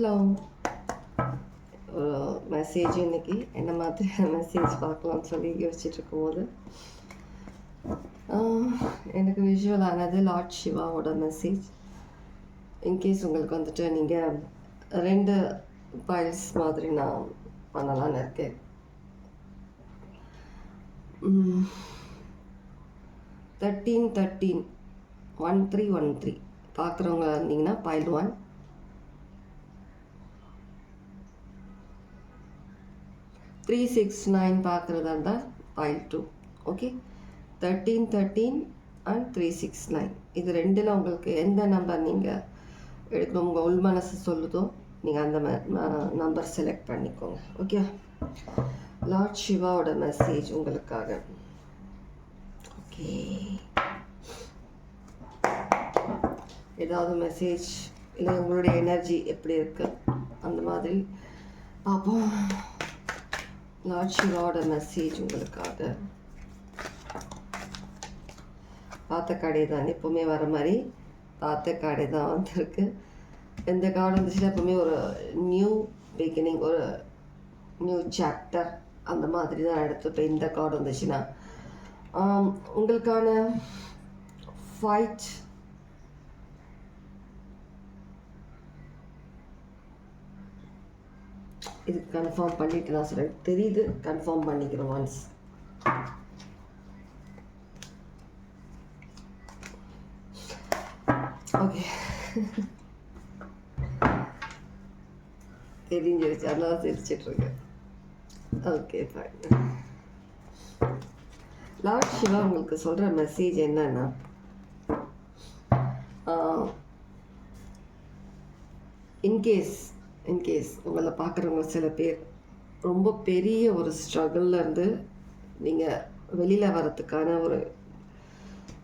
Hello ஒரு message இன்னைக்கு என்ன மாதிரியான மெசேஜ் பார்க்கலாம்னு சொல்லி யோசிச்சுட்டு இருக்கும்போது எனக்கு விஷுவல் ஆனது லார்ட் சிவாவோட மெசேஜ் இன்கேஸ் உங்களுக்கு வந்துட்டு நீங்கள் ரெண்டு பைல்ஸ் மாதிரி நான் பண்ணலான்னு இருக்கேன் thirteen thirteen one three one three பார்க்குறவங்க இருந்தீங்கன்னா file one three six nine பார்க்குறதா இருந்தால் file two okay thirteen thirteen and three six nine இது ரெண்டில் உங்களுக்கு எந்த நம்பர் நீங்கள் எடுக்கணும்? உங்கள் உள் மனசு சொல்லுதோ நீங்கள் அந்த நம்பர் செலக்ட் பண்ணிக்கோங்க. ஓகே லார்ட் சிவாவோட மெசேஜ் உங்களுக்காக. ஓகே ஏதாவது மெசேஜ் இல்லை உங்களுடைய எனர்ஜி எப்படி இருக்கு? அந்த மாதிரி பார்ப்போம். லார்ட் சிவாவோட மெசேஜ் உங்களுக்காக. பார்த்த காடே தான் எப்போவுமே வர மாதிரி பார்த்த கடை தான் வந்திருக்கு. எந்த கார்டு வந்துச்சுன்னா எப்போவுமே ஒரு நியூ பிகினிங் ஒரு நியூ சாப்டர் அந்த மாதிரி தான் எடுத்து இப்போ இந்த கார்டு வந்துச்சுன்னா. உங்களுக்கான ஃபைட் இது கன்ஃபார்ம் பண்ணிட்டு நான் சொல்கிறேன் தெரியுது கன்ஃபார்ம் பண்ணிக்கிறோம் ஒன்ஸ் ஓகே தெரிஞ்சிருச்சு அதனால சிரிச்சிட்ருக்கேன் ஓகே ஃபைன் லார்ட் சிவா உங்களுக்கு சொல்கிற மெசேஜ் என்னன்னா இன்கேஸ் இன்கேஸ் உங்களை பார்க்குறவங்க சில பேர் ரொம்ப பெரிய ஒரு ஸ்ட்ரகிள்லேருந்து இருந்து நீங்கள் வெளியில் வரத்துக்கான ஒரு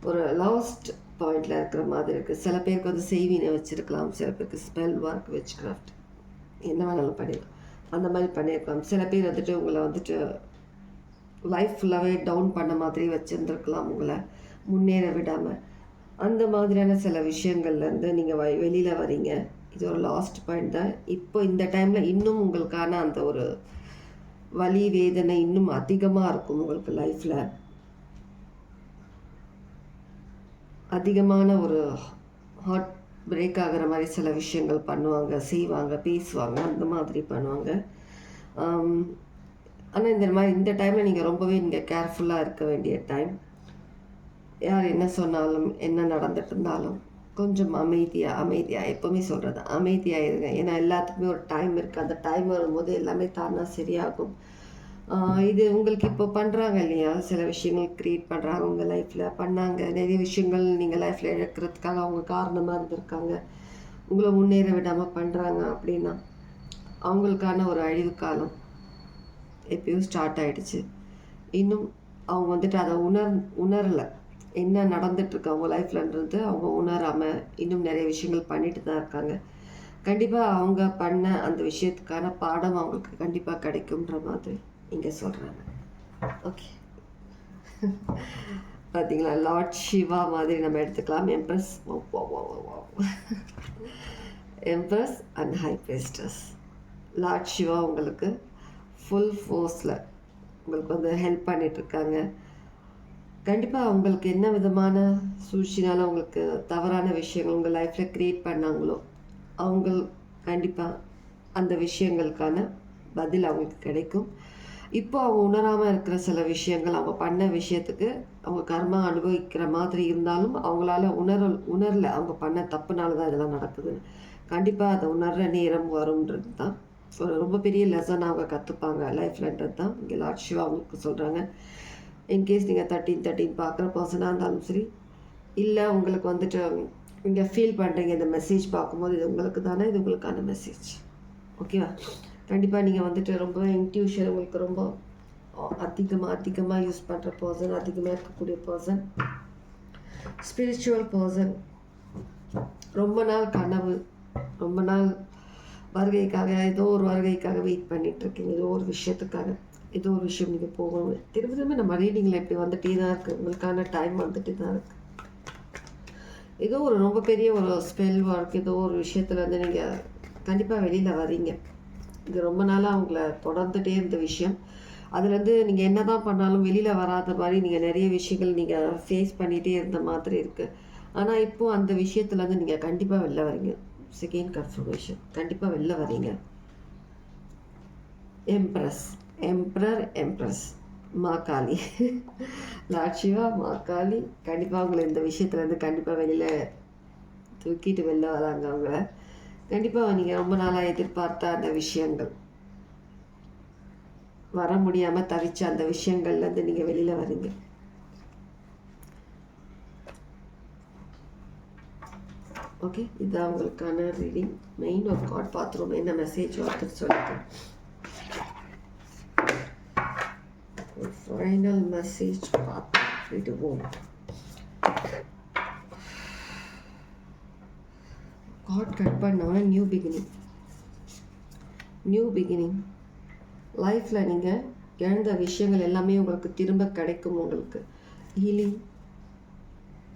ஒரு லாஸ்ட் பாயிண்டில் இருக்கிற மாதிரி இருக்குது சில பேருக்கு வந்து செய்வினை வச்சுருக்கலாம் சில பேருக்கு ஸ்பெல் ஒர்க் வெச் கிராஃப்ட் என்ன வேணாலும் பண்ணிடலாம் அந்த மாதிரி பண்ணியிருக்கலாம் சில பேர் வந்துட்டு உங்களை வந்துட்டு லைஃப் ஃபுல்லாகவே டவுன் பண்ண மாதிரி வச்சுருந்துருக்கலாம் உங்களை முன்னேற விடாமல் அந்த மாதிரியான சில விஷயங்கள்லேருந்து நீங்கள் வெளியில் வரீங்க இது ஒரு லாஸ்ட் பாயிண்ட் தான். இப்போ இந்த டைமில் இன்னும் உங்களுக்கான அந்த ஒரு வலி வேதனை இன்னும் அதிகமாக இருக்கும் உங்களுக்கு லைஃப்பில் அதிகமான ஒரு ஹார்ட் பிரேக் ஆகிற மாதிரி சில விஷயங்கள் பண்ணுவாங்க செய்வாங்க பேசுவாங்க அந்த மாதிரி பண்ணுவாங்க. ஆனால் இந்த மாதிரி இந்த டைமில் நீங்கள் ரொம்பவே நீங்கள் கேர்ஃபுல்லாக இருக்க வேண்டிய டைம் யார் என்ன சொன்னாலும் என்ன நடந்துட்டு இருந்தாலும் கொஞ்சம் அமைதியாக அமைதியாக எப்போவுமே சொல்கிறது அமைதியாக இருங்க. ஏன்னா எல்லாத்துக்குமே ஒரு டைம் இருக்குது அந்த டைம் வரும்போது எல்லாமே தானாக சரியாகும். இது உங்களுக்கு இப்போ பண்ணுறாங்க இல்லையா? சில விஷயங்கள் க்ரியேட் பண்ணுறாங்க உங்கள் லைஃப்பில் பண்ணாங்க. நிறைய விஷயங்கள் நீங்கள் லைஃப்பில் இழக்கிறதுக்காக அவங்க காரணமாக இருந்திருக்காங்க. உங்களை முன்னேற விடாமல் பண்ணுறாங்க அப்படின்னா அவங்களுக்கான ஒரு அழிவு காலம் எப்பயும் ஸ்டார்ட் ஆகிடுச்சு இன்னும் அவங்க வந்துட்டு அதை உணர் உணரலை. என்ன நடந்துட்டுருக்கு அவங்க லைஃப்லன்றது அவங்க உணராமல் இன்னும் நிறைய விஷயங்கள் பண்ணிட்டு தான் இருக்காங்க. கண்டிப்பாக அவங்க பண்ண அந்த விஷயத்துக்கான பாடம் அவங்களுக்கு கண்டிப்பாக கிடைக்கும்ன்ற மாதிரி இங்கே சொல்கிறாங்க ஓகே பார்த்தீங்களா லார்ட் சிவா மாதிரி நம்ம எடுத்துக்கலாம். Empress empress and high priestess lord Shiva உங்களுக்கு ஃபுல் ஃபோர்ஸில் உங்களுக்கு வந்து ஹெல்ப் பண்ணிகிட்ருக்காங்க கண்டிப்பாக அவங்களுக்கு என்ன விதமான சூழ்ச்சினால அவங்களுக்கு தவறான விஷயங்கள் உங்கள் லைஃப்பில் க்ரியேட் பண்ணாங்களோ அவங்க கண்டிப்பாக அந்த விஷயங்களுக்கான பதில் அவங்களுக்கு கிடைக்கும். இப்போ அவங்க உணராமல் இருக்கிற சில விஷயங்கள் அவங்க பண்ண விஷயத்துக்கு அவங்க கர்மா அனுபவிக்கிற மாதிரி இருந்தாலும் அவங்களால உணர உணரல. அவங்க பண்ண தப்புனால தான் இதெல்லாம் நடக்குதுன்னு கண்டிப்பாக அதை உணர்ற நேரம் வரும்ன்றது தான். ஒரு ரொம்ப பெரிய லெசன் அவங்க கற்றுப்பாங்க லைஃப்லன்றது தான். இங்கே லார்ட் சிவா அவங்களுக்கு சொல்கிறாங்க இன்கேஸ் நீங்கள் தேர்ட்டீன் தேர்ட்டின் பார்க்குற பர்சனாக இருந்தாலும் சரி இல்லை உங்களுக்கு வந்துட்டு நீங்கள் ஃபீல் பண்ணுறீங்க இந்த மெசேஜ் பார்க்கும்போது இது உங்களுக்கு தானே இது உங்களுக்கான மெசேஜ் ஓகேவா கண்டிப்பாக நீங்கள் வந்துட்டு ரொம்ப இன்ட்யூஷன் உங்களுக்கு ரொம்ப அதிகமாக அதிகமாக யூஸ் பண்ணுற பர்சன் அதிகமாக இருக்கக்கூடிய பர்சன் ஸ்பிரிச்சுவல் பர்சன் ரொம்ப நாள் கனவு ரொம்ப நாள் வருகைக்காக ஏதோ ஒரு வருகைக்காக வெயிட் பண்ணிகிட்ருக்கீங்க இருக்கீங்க ஏதோ ஒரு விஷயத்துக்காக. ஏதோ ஒரு விஷயம் நீங்கள் போகணும். திரும்ப திரும்ப நம்ம ரீடிங்கில் இப்படி வந்துட்டே தான் இருக்குது உங்களுக்கான டைம் வந்துட்டு தான் இருக்குது ஏதோ ஒரு ரொம்ப பெரிய ஒரு ஸ்பெல் ஒர்க் ஏதோ ஒரு விஷயத்தில் வந்து நீங்கள் கண்டிப்பாக வெளியில் வரீங்க இது ரொம்ப நாளாக அவங்கள தொடர்ந்துட்டே இருந்த விஷயம். அதுலேருந்து நீங்கள் என்ன தான் பண்ணாலும் வெளியில் வராத மாதிரி நீங்கள் நிறைய விஷயங்கள் நீங்கள் ஃபேஸ் பண்ணிகிட்டே இருந்த மாதிரி இருக்குது ஆனால் இப்போது அந்த விஷயத்துலேருந்து நீங்கள் கண்டிப்பாக வெளில வரீங்க செகண்ட் கன்ஃபர்மேஷன் கண்டிப்பாக வெளில வரீங்க empress emperor empress Makali lord Shiva Makali கண்டிப்பாக அவங்கள இந்த விஷயத்துலேருந்து கண்டிப்பாக வெளியில் தூக்கிட்டு வெளில வராங்க அவங்கள. கண்டிப்பாக நீங்கள் ரொம்ப நாளாக எதிர்பார்த்த அந்த விஷயங்கள். வர முடியாமல் தவிச்ச அந்த விஷயங்கள்லேருந்து நீங்கள் வெளியில் வரீங்க. ஓகே இதுதான் உங்களுக்கான ரீடிங் மெயின் ஒரு கார்ட் பார்த்துருவோம் என்ன மெசேஜ் ஒருத்தர் சொல்லிட்டு ஒரு ஃபைனல் மெசேஜ் பார்த்துடுவோம் கார்ட் கட் பண்ணோன்னா நியூ பிகினிங் நியூ பிகினிங் லைஃப்பில் நீங்கள் இழந்த விஷயங்கள் எல்லாமே உங்களுக்கு திரும்ப கிடைக்கும் உங்களுக்கு. ஹீலிங்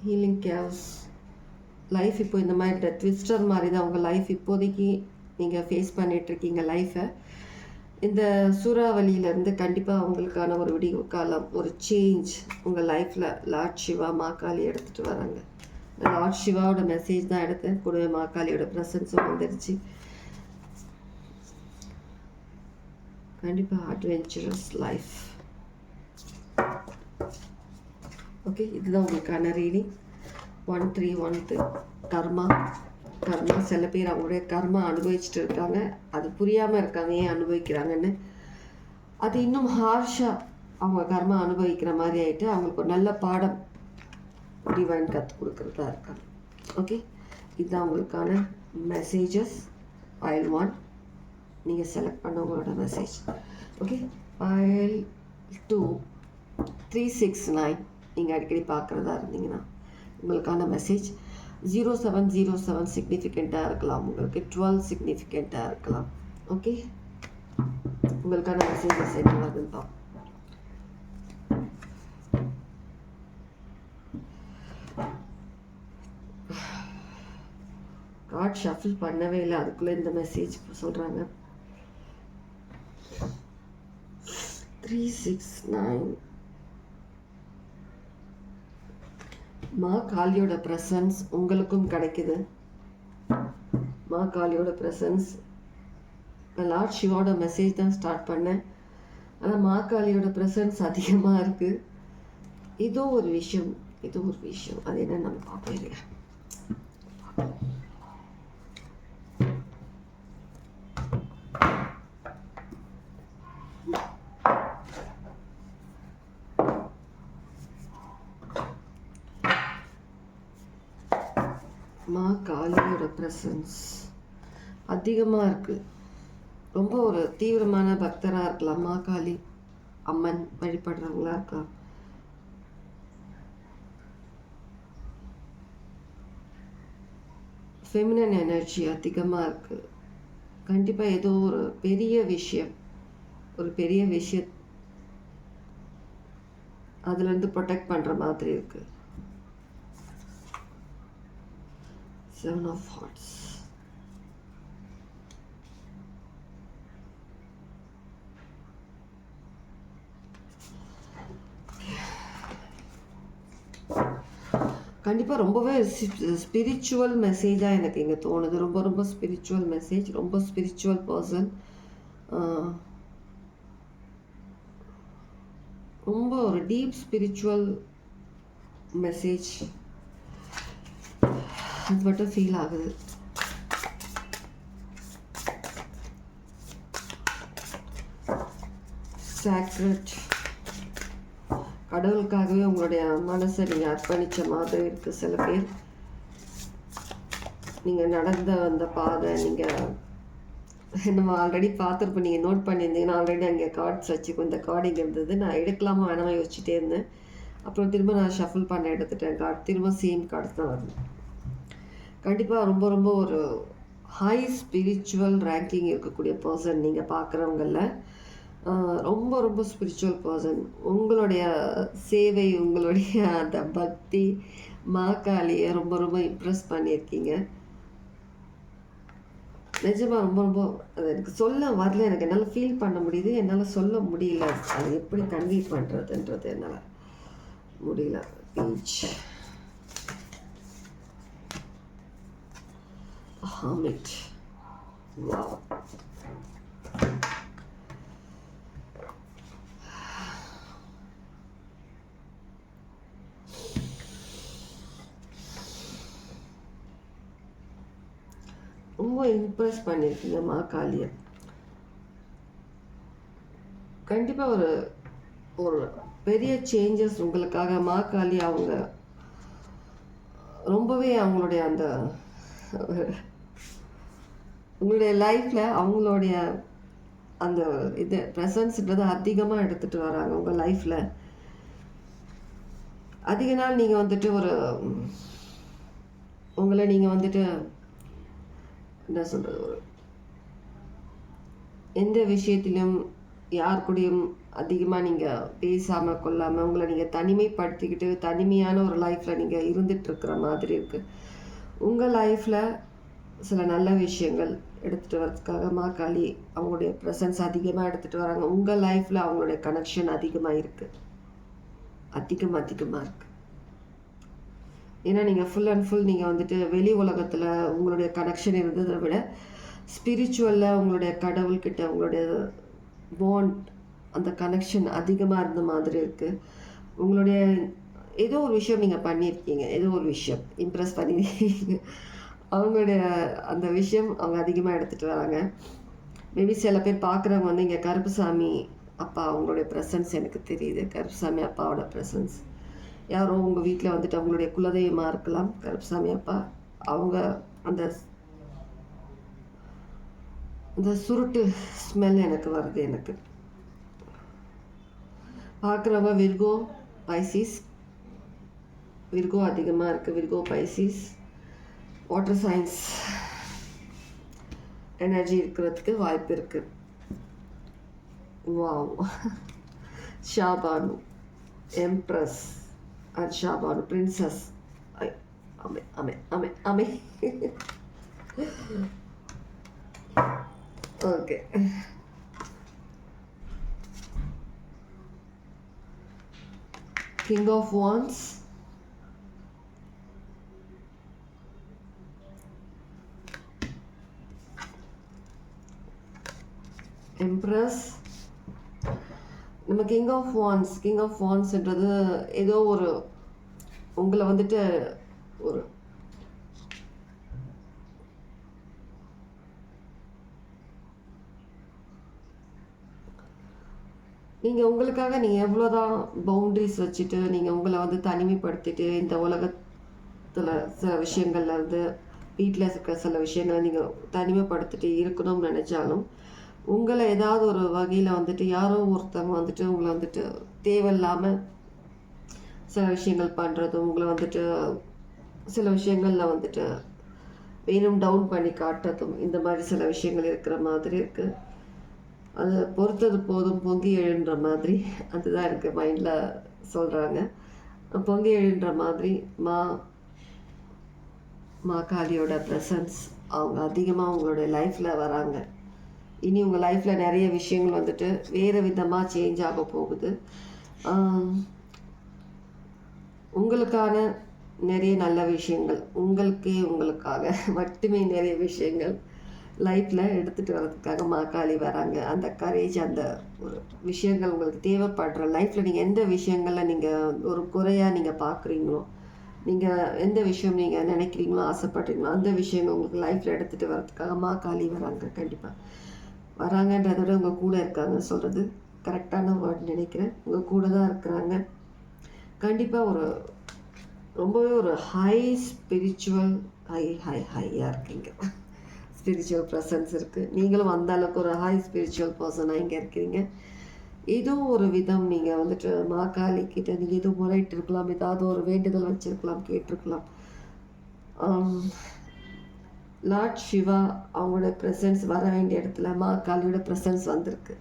ஹீலிங் கேவ்ஸ் லைஃப் இப்போ இந்த மாதிரி ட்விஸ்டர் மாதிரி தான் உங்கள் லைஃப் இப்போதைக்கு நீங்கள் ஃபேஸ் பண்ணிகிட்ருக்கீங்க லைஃப்பை இந்த சூறாவளியிலேருந்து கண்டிப்பாக அவங்களுக்கான ஒரு விடிவு காலம் ஒரு சேஞ்ச் உங்கள் லைஃப்பில் லார்ட் சிவா மாக்காளி எடுத்துகிட்டு வராங்க. லார்ட் சிவாவோட மெசேஜ் தான் எடுத்தேன். கூடவே மாக்காளியோட ப்ரெசன்ஸும் வந்துருச்சு. கண்டிப்பாக அட்வென்ச்சரஸ் லைஃப் ஓகே இதுதான் உங்களுக்கான ரீடிங் ஒன் த்ரீ ஒன் கர்மா கர்மா சில பேர் அவங்களுடைய கர்மா அனுபவிச்சுட்டு இருக்காங்க. அது புரியாமல் இருக்காங்க ஏன் அனுபவிக்கிறாங்கன்னு. அது இன்னும் ஹார்ஷாக அவங்க கர்மா அனுபவிக்கிற மாதிரி ஆகிட்டு அவங்களுக்கு ஒரு நல்ல பாடம் டிவைன் கற்றுக் கொடுக்குறதா இருக்காங்க. ஓகே இதுதான் உங்களுக்கான மெசேஜஸ் ஃபைல் ஒன் நீங்கள் செலக்ட் பண்ண உங்களோட message okay file two three six nine நீங்கள் அடிக்கடி பார்க்குறதா இருந்தீங்கன்னா உங்களுக்கான message zero seven zero seven சிக்னிஃபிகண்ட்டாக இருக்கலாம். உங்களுக்கு டுவெல் சிக்னிஃபிகண்ட்டாக இருக்கலாம். ஓகே உங்களுக்கான மெசேஜஸ் என்ன வருதுன்னு பார்ப்போம் கார்ட் ஷஃபில் பண்ணவே இல்லை. அதுக்குள்ளே இந்த மெசேஜ் சொல்கிறாங்க த்ரீ சிக்ஸ் நைன் மா காளியோட ப்ரெசன்ஸ் உங்களுக்கும் கிடைக்குது. மா காளியோட ப்ரெசன்ஸ் லார்ட் சிவாவோட மெசேஜ் தான் ஸ்டார்ட் பண்ணேன். ஆனால் மா காளியோட ப்ரெசன்ஸ் அதிகமாக இருக்குது இதோ ஒரு விஷயம் இது ஒரு விஷயம். அது என்ன நம்ம பார்ப்போம் இல்லையா? மா காளியோட ப்ரெசன்ஸ் அதிகமாக இருக்குது ரொம்ப ஒரு தீவிரமான பக்தராக இருக்கலாம். மா காளி அம்மன் வழிபடுறவங்களா இருக்கலாம். ஃபெமினன் எனர்ஜி அதிகமாக இருக்குது கண்டிப்பாக ஏதோ ஒரு பெரிய விஷயம். ஒரு பெரிய விஷயம் அதுலேருந்து ப்ரொடெக்ட் பண்ணுற மாதிரி இருக்குது Seven of Hearts. கண்டிப்பாக ரொம்பவே ஸ்பிரிச்சுவல் மெசேஜாக எனக்கு இங்கே தோணுது. ரொம்ப ரொம்ப ஸ்பிரிச்சுவல் மெசேஜ் ரொம்ப ஸ்பிரிச்சுவல் பர்சன் ரொம்ப ஒரு டீப் ஸ்பிரிச்சுவல் மெசேஜ் அது மட்டும் ஃபீல் ஆகுது. சாக்ரெட் கடவுளுக்காகவே உங்களுடைய மனசை நீங்கள் அர்ப்பணித்த மாதிரி இருக்குது சில பேர். நீங்கள் நடந்த அந்த பாதை நீங்கள் நம்ம ஆல்ரெடி பார்த்துருப்போம் நீங்கள் நோட் பண்ணியிருந்தீங்கன்னா ஆல்ரெடி அங்கே கார்ட்ஸ் வச்சுக்கோ இந்த கார்டிங் இருந்தது. நான் எடுக்கலாமா வேணாமா யோசிச்சுட்டே இருந்தேன். அப்புறம் திரும்ப நான் ஷஃபில் பண்ண எடுத்துட்டேன் கார்டு திரும்ப சேம் கார்டு தான் வருது. கண்டிப்பாக ரொம்ப ரொம்ப ஒரு ஹை ஸ்பிரிச்சுவல் ரேங்கிங் இருக்கக்கூடிய பர்சன் நீங்கள் பார்க்குறவங்கள ரொம்ப ரொம்ப ஸ்பிரிச்சுவல் பர்சன் உங்களுடைய சேவை உங்களுடைய அந்த பக்தி மாக்காளியை ரொம்ப ரொம்ப இம்ப்ரெஸ் பண்ணியிருக்கீங்க. நிஜமாக ரொம்ப ரொம்ப அது எனக்கு சொல்ல வரல. எனக்கு என்னால் ஃபீல் பண்ண முடியுது. என்னால் சொல்ல முடியல. அது எப்படி கன்வே பண்ணுறதுன்றது என்னால் முடியல. பீச் Hermit. Wow. ரொம்ப இம்ப்ரெஸ் பண்ணியிருக்கீங்க மா காளியை கண்டிப்பாக ஒரு ஒரு பெரிய சேஞ்சஸ் உங்களுக்காக மா காளி அவங்க ரொம்பவே அவங்களுடைய அந்த உங்களுடைய லைஃப்பில் அவங்களுடைய அந்த இது ப்ரெசன்ஸ்ன்றது அதிகமாக எடுத்துகிட்டு வராங்க உங்கள் லைஃப்பில் அதிக நாள் நீங்கள் வந்துட்டு ஒரு உங்களை நீங்கள் வந்துட்டு என்ன சொல்கிறது ஒரு எந்த விஷயத்திலும் யார் கூடயும் அதிகமாக நீங்கள் பேசாமல் கொள்ளாமல் உங்களை நீங்கள் தனிமைப்படுத்திக்கிட்டு தனிமையான ஒரு லைஃப்பில் நீங்கள் இருந்துகிட்ருக்கிற மாதிரி இருக்குது உங்கள் லைஃப்பில் சில நல்ல விஷயங்கள் எடுத்துகிட்டு வரதுக்காக மாக்காளி அவங்களுடைய ப்ரெசன்ஸ் அதிகமாக எடுத்துகிட்டு வராங்க. உங்கள் லைஃப்பில் அவங்களுடைய கனெக்ஷன் அதிகமாக இருக்குது அதிகம் அதிகமாக இருக்குது ஏன்னா நீங்கள் ஃபுல் அண்ட் ஃபுல் நீங்கள் வந்துட்டு வெளி உலகத்தில் உங்களுடைய கனெக்ஷன் இருந்ததை விட ஸ்பிரிச்சுவலில் உங்களுடைய கடவுள்கிட்ட உங்களுடைய பாண்ட் அந்த கனெக்ஷன் அதிகமாக இருந்த மாதிரி இருக்குது உங்களுடைய ஏதோ ஒரு விஷயம் நீங்கள் பண்ணியிருக்கீங்க. ஏதோ ஒரு விஷயம். இம்ப்ரெஸ் பண்ணியிருக்கீங்க அவங்களுடைய அந்த விஷயம் அவங்க அதிகமாக எடுத்துகிட்டு வராங்க மேபி சில பேர் பார்க்குறவங்க வந்து இங்கே கருப்புசாமி அப்பா அவங்களுடைய ப்ரெசன்ஸ் எனக்கு தெரியுது. கருப்புசாமி அப்பாவோட ப்ரெசன்ஸ் யாரோ உங்கள் வீட்டில் வந்துட்டு அவங்களுடைய குலதெய்வமாக இருக்கலாம் கருப்புசாமி அப்பா அவங்க அந்த அந்த சுருட்டு ஸ்மெல் எனக்கு வருது எனக்கு. பார்க்குறவங்க விர்கோ பைசிஸ் விர்கோ அதிகமாக இருக்குது Virgo Pisces water signs energy இருக்கிறதுக்கு வாய்ப்பு இருக்குது wow Shabanu empress and Shabanu princess அமை அமை அமை அமை okay king of wands empress நம்ம king of wands king of வான்ஸ்ன்றது ஏதோ ஒரு உங்களை வந்துட்டு ஒரு நீங்கள் உங்களுக்காக நீங்கள் எவ்வளோதான் பவுண்ட்ரிஸ் வச்சுட்டு நீங்கள் உங்களை வந்து தனிமைப்படுத்திட்டு இந்த உலகத்தில் சில விஷயங்கள்ல இருந்து வீட்டில் இருக்கிற சில விஷயங்களை நீங்கள் தனிமைப்படுத்திட்டு இருக்கணும்னு நினச்சாலும் உங்களை ஏதாவது ஒரு வகையில் வந்துட்டு யாரோ ஒருத்தவங்க வந்துட்டு உங்களை வந்துட்டு தேவையில்லாமல் சில விஷயங்கள் பண்ணுறதும் உங்களை வந்துட்டு சில விஷயங்களில் வந்துட்டு வெயிலும் டவுன் பண்ணி காட்டுறதும் இந்த மாதிரி சில விஷயங்கள் இருக்கிற மாதிரி இருக்குது அது பொறுத்தது போதும் பொங்கி எழுன்ற மாதிரி. அதுதான் எனக்கு மைண்டில் சொல்கிறாங்க பொங்கி எழுன்ற மாதிரி மா மா காளியோட ப்ரெசன்ஸ் அவங்க அதிகமாக அவங்களுடைய லைஃப்பில் வராங்க. இனி உங்கள் லைஃப்பில் நிறைய விஷயங்கள் வந்துட்டு வேறு விதமாக சேஞ்ச் ஆக போகுது. உங்களுக்கான நிறைய நல்ல விஷயங்கள் உங்களுக்கே உங்களுக்காக மட்டுமே நிறைய விஷயங்கள் லைஃப்பில் எடுத்துகிட்டு வர்றதுக்காக மாக்காளி வராங்க. அந்த கரேஜ் அந்த ஒரு விஷயங்கள் உங்களுக்கு தேவைப்படுற லைஃப்பில் நீங்கள் எந்த விஷயங்களில் நீங்கள் ஒரு குறையாக நீங்கள் பார்க்குறீங்களோ நீங்கள் எந்த விஷயம் நீங்கள் நினைக்கிறீங்களோ ஆசைப்படுறீங்களோ அந்த விஷயங்கள் உங்களுக்கு லைஃப்பில் எடுத்துகிட்டு வர்றதுக்காக மாக்காளி வராங்க. கண்டிப்பாக வராங்கன்றத விட உங்கள் கூட இருக்காங்கன்னு சொல்கிறது கரெக்டான வேர்ட் நினைக்கிறேன். உங்கள் கூட தான் இருக்கிறாங்க. கண்டிப்பாக ஒரு ரொம்பவே ஒரு ஹை ஸ்பிரிச்சுவல் ஹை ஹை ஹையாக இருக்கீங்க. ஸ்பிரிச்சுவல் ப்ரெசன்ஸ் இருக்குது நீங்களும் அந்த அளவுக்கு ஒரு ஹை ஸ்பிரிச்சுவல் பர்சனாக இங்கே இருக்கிறீங்க இதுவும் ஒரு விதம் நீங்கள் வந்துட்டு மாக்காளி கிட்ட நீங்கள் எதுவும் முறையிட்டு இருக்கலாம் ஏதாவது ஒரு வேண்டுதல் வச்சுருக்கலாம் கேட்டிருக்கலாம். லார்ட் சிவா அவங்களோட ப்ரெசன்ஸ் வர வேண்டிய இடத்துல மா காளியோட ப்ரெசன்ஸ் வந்திருக்கு.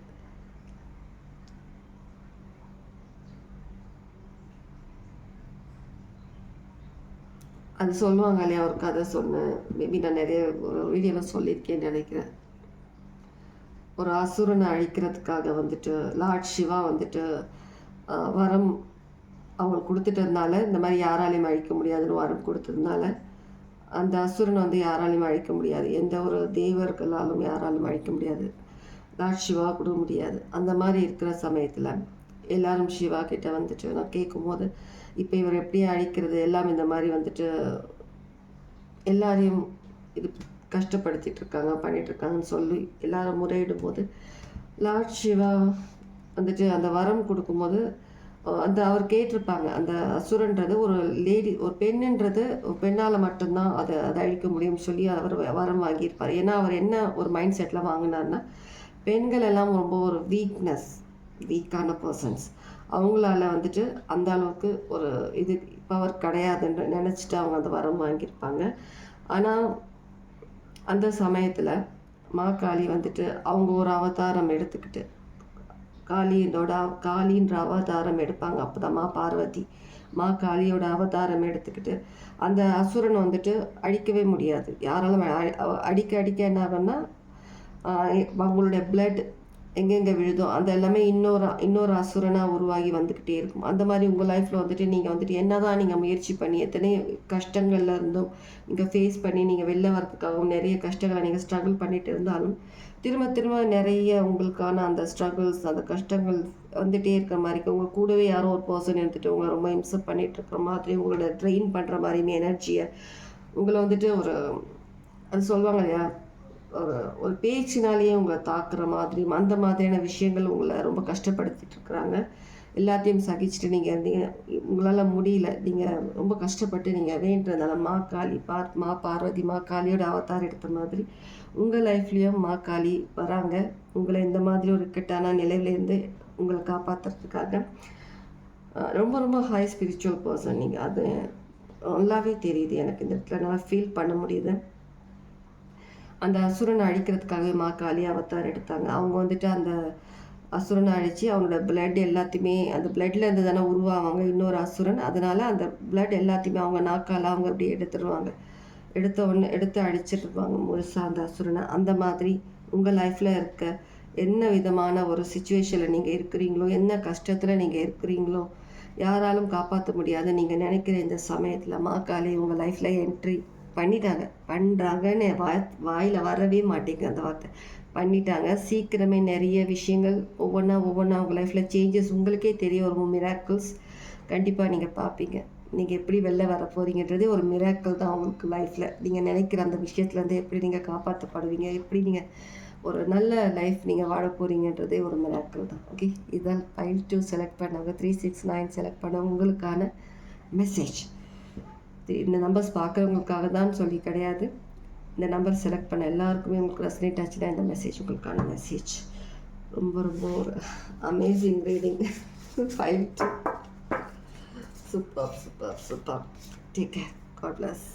அது சொல்லுவாங்க இல்லையா ஒரு கதை சொன்னேன் மேபி நான் நிறைய ஒரு வீடியோவில் சொல்லியிருக்கேன்னு நினைக்கிறேன். ஒரு அசுரனை அழிக்கிறதுக்காக வந்துட்டு லார்ட் சிவா வந்துட்டு வரம் அவங்களுக்கு கொடுத்துட்டதுனால இந்த மாதிரி யாராலையும் அழிக்க முடியாதுன்னு வரம் கொடுத்ததுனால அந்த அசுரனை வந்து யாராலையும் அழிக்க முடியாது. எந்த ஒரு தேவர்களாலும் யாராலும் அழிக்க முடியாது. நான் சிவா கூட முடியாது. அந்த மாதிரி இருக்கிற சமயத்தில் எல்லாரும் சிவா கிட்டே வந்துட்டு நான் கேட்கும்போது இப்போ இவர் எப்படி அழிக்கிறது? எல்லாம் இந்த மாதிரி வந்துட்டு எல்லாரையும் இது கஷ்டப்படுத்திட்டு இருக்காங்க பண்ணிட்டு இருக்காங்கன்னு சொல்லி எல்லாரும் முறையிடும் போது லார்ட் சிவா வந்துட்டு அந்த வரம் கொடுக்கும்போது போது அந்த அவர் கேட்டிருப்பாங்க அந்த அசுரன்றது ஒரு லேடி ஒரு பெண்ணுன்றது ஒரு பெண்ணால் மட்டும்தான் அதை அதை அழிக்க முடியும்னு சொல்லி அவர் வரம் வாங்கியிருப்பார். ஏன்னா அவர் என்ன ஒரு மைண்ட் செட்டில் வாங்கினார்னா பெண்கள் எல்லாம் ரொம்ப ஒரு வீக்னஸ் வீக்கான பர்சன்ஸ் அவங்களால வந்துட்டு அந்த அளவுக்கு ஒரு இது பவர் கிடையாதுன்னு நினச்சிட்டு அவங்க அந்த வரம் வாங்கியிருப்பாங்க. ஆனால் அந்த சமயத்தில் மாக்காளி வந்துட்டு அவங்க ஒரு அவதாரம் எடுத்துக்கிட்டு காளியோட காளின்ற அவதாரம் எடுப்பாங்க. அப்போதான் மா பார்வதி மா காளியோட அவதாரம் எடுத்துக்கிட்டு அந்த அசுரனை வந்துட்டு அழிக்கவே முடியாது. யாராலும் அடிக்க அடிக்க என்ன ஆகும்னா அவங்களுடைய பிளட் எங்கெங்கே விழுதோ அந்த எல்லாமே இன்னொரு இன்னொரு அசுரனாக உருவாகி வந்துக்கிட்டே இருக்கும். அந்த மாதிரி உங்கள் லைஃப்பில் வந்துட்டு நீங்கள் வந்துட்டு என்னதான் நீங்கள் முயற்சி பண்ணி எத்தனை கஷ்டங்கள்ல இருந்தும் நீங்கள் ஃபேஸ் பண்ணி நீங்கள் வெளில வரதுக்காகவும் நிறைய கஷ்டங்களை நீங்கள் ஸ்ட்ரகிள் பண்ணிட்டு இருந்தாலும் திரும்ப திரும்ப நிறைய உங்களுக்கான அந்த ஸ்ட்ரகிள்ஸ் அந்த கஷ்டங்கள் வந்துகிட்டே இருக்கிற மாதிரி உங்கள் கூடவே யாரோ ஒரு பர்சன் எடுத்துகிட்டு உங்களை ரொம்ப இம்சப் பண்ணிகிட்டு இருக்கிற மாதிரி உங்களோட ட்ரெயின் பண்ணுற மாதிரியுமே எனர்ஜியை உங்களை வந்துட்டு ஒரு அது சொல்லுவாங்க இல்லையா? ஒரு ஒரு பேச்சினாலேயே உங்களை தாக்குற மாதிரி அந்த மாதிரியான விஷயங்கள் உங்களை ரொம்ப கஷ்டப்படுத்திட்டு இருக்கிறாங்க. எல்லாத்தையும் சகிச்சுட்டு நீங்கள் இருந்தீங்க. உங்களால் முடியல. நீங்கள் ரொம்ப கஷ்டப்பட்டு நீங்கள் வேண்டதால மா காளி பார் மா பார்வதி மா காளியோட அவதார் எடுத்த மாதிரி உங்கள் லைஃப்லேயும் மா காளி வராங்க. உங்களை இந்த மாதிரி ஒரு இக்கட்டான நிலையிலேருந்து உங்களை காப்பாற்றுறதுக்காக ரொம்ப ரொம்ப ஹை ஸ்பிரிச்சுவல் பர்சன் நீங்கள் அது நல்லாவே தெரியுது எனக்கு இந்த இடத்துல. நல்லா ஃபீல் பண்ண முடியுது. அந்த அசுரனை அழிக்கிறதுக்காகவே மா காளி அவதார் எடுத்தாங்க. அவங்க வந்துட்டு அந்த அசுரனை அழித்து அவங்களோட பிளட் எல்லாத்தையுமே அந்த பிளட்ல இருந்து தானே உருவாவாங்க இன்னொரு அசுரன். அதனால அந்த பிளட் எல்லாத்தையுமே அவங்க நாக்கால் அவங்க அப்படியே எடுத்துருவாங்க எடுத்த உடனே எடுத்து அழிச்சிருப்பாங்க முழுசாக அந்த அசுரனை. அந்த மாதிரி உங்கள் லைஃப்பில் இருக்க என்ன விதமான ஒரு சுச்சுவேஷனில் நீங்கள் இருக்கிறீங்களோ என்ன கஷ்டத்தில் நீங்கள் இருக்கிறீங்களோ யாராலும் காப்பாற்ற முடியாது நீங்கள் நினைக்கிற இந்த சமயத்தில் மாக்காளி உங்கள் லைஃப்பில் என்ட்ரி பண்ணிட்டாங்க. பண்ணுறாங்கன்னு வாய் வாயில் வரவே மாட்டேங்குது அந்த வார்த்தை. பண்ணிட்டாங்க. சீக்கிரமே நிறைய விஷயங்கள் ஒவ்வொன்றா ஒவ்வொன்றா உங்கள் லைஃப்பில் சேஞ்சஸ் உங்களுக்கே தெரிய வரும். மிராக்கிள்ஸ் கண்டிப்பாக நீங்கள் பார்ப்பீங்க. நீங்கள் எப்படி வெளில வர போகிறீங்கன்றதே ஒரு மிராக்கிள் தான் உங்களுக்கு லைஃப்பில் நீங்கள் நினைக்கிற அந்த விஷயத்துலேருந்து எப்படி நீங்கள் காப்பாற்றப்படுவீங்க? எப்படி நீங்கள் ஒரு நல்ல லைஃப் நீங்கள் வாழ போகிறீங்கன்றதே ஒரு மிராக்கிள் தான். ஓகே இதான் ஃபைவ் டூ செலக்ட் பண்ணவங்க த்ரீ சிக்ஸ் நைன் செலக்ட் பண்ணவங்க உங்களுக்கான மெசேஜ் இந்த நம்பர்ஸ் பார்க்குறவங்களுக்காக தான் சொல்லி கிடையாது. இந்த நம்பர் செலக்ட் பண்ண எல்லாருக்குமே உங்களுக்கு ரெசனேட் ஆச்சுன்னா இந்த மெசேஜ் உங்களுக்கான மெசேஜ் ரொம்ப ரொம்ப ஒரு amazing reading five super super super take care god bless